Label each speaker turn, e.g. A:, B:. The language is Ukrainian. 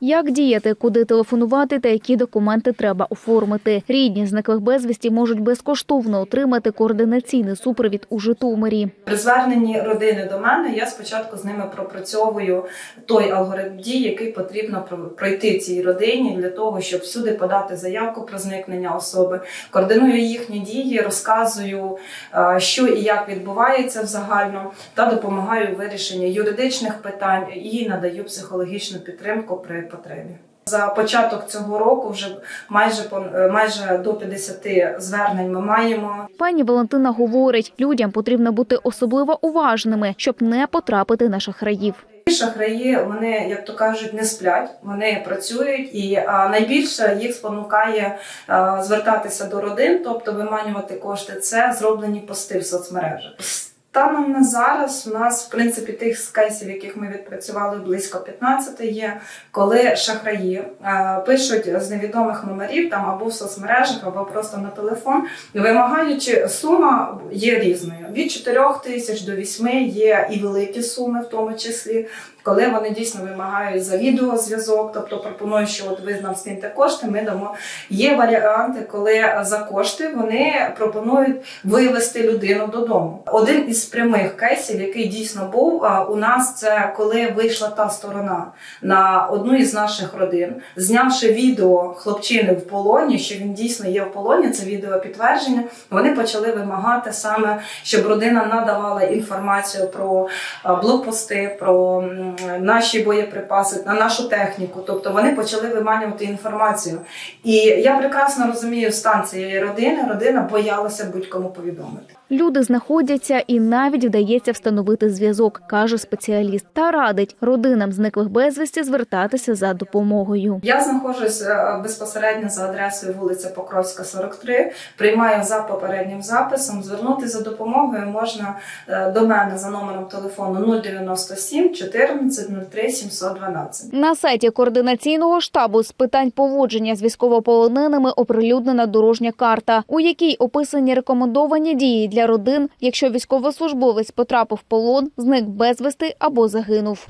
A: Як діяти, куди телефонувати та які документи треба оформити? Рідні зниклих безвісті можуть безкоштовно отримати координаційний супровід у Житомирі.
B: При зверненні родини до мене я спочатку з ними пропрацьовую той алгоритм дій, який потрібно про- пройти цій родині для того, щоб всюди подати заявку про зникнення особи. Координую їхні дії, розказую, е, що і як відбувається в загально, та допомагаю вирішенні юридичних питань і надаю психологічну підтримку при потребі. За початок цього року вже майже е, майже до 50 звернень ми маємо.
A: Пані Валентина говорить, людям потрібно бути особливо уважними, щоб не потрапити на шахраїв.
B: Шахраї, вони, як то кажуть, не сплять, вони працюють, і найбільше їх спонукає звертатися до родин, тобто виманювати кошти. Це зроблені пости в соцмережах. Станом на зараз у нас, в принципі, тих кейсів, яких ми відпрацювали близько 15 є, коли шахраї а, пишуть з невідомих номерів там або в соцмережах, або просто на телефон, вимагаючи сума є різною. Від 4 тисяч до 8 є і великі суми, в тому числі, коли вони дійсно вимагають за відеозв'язок, тобто пропонують, що от ви нам скиньте кошти, ми дамо. Є варіанти, коли за кошти вони пропонують вивезти людину додому. Один із прямих кейсів, який дійсно був у нас, це коли вийшла та сторона на одну із наших родин, знявши відео хлопчини в полоні, що він дійсно є в полоні, це відео підтвердження. Вони почали вимагати саме, щоб родина надавала інформацію про блокпости, про наші боєприпаси, на нашу техніку. Тобто вони почали виманювати інформацію. І я прекрасно розумію стан цієї родини. Родина боялася будь-кому повідомити.
A: Люди знаходяться і навіть вдається встановити зв'язок, каже спеціаліст. Та радить родинам зниклих безвісті звертатися за допомогою.
B: Я знаходжусь е, безпосередньо за адресою вулиця Покровська, 43. Приймаю за попереднім записом. Звернутися за допомогою можна е, до мене за номером телефону 097 14 03 712.
A: На сайті координаційного штабу з питань поводження з військовополоненими оприлюднена дорожня карта, у якій описані рекомендовані дії для родин, якщо військовослужбовець потрапив в полон, зник безвісти або загинув.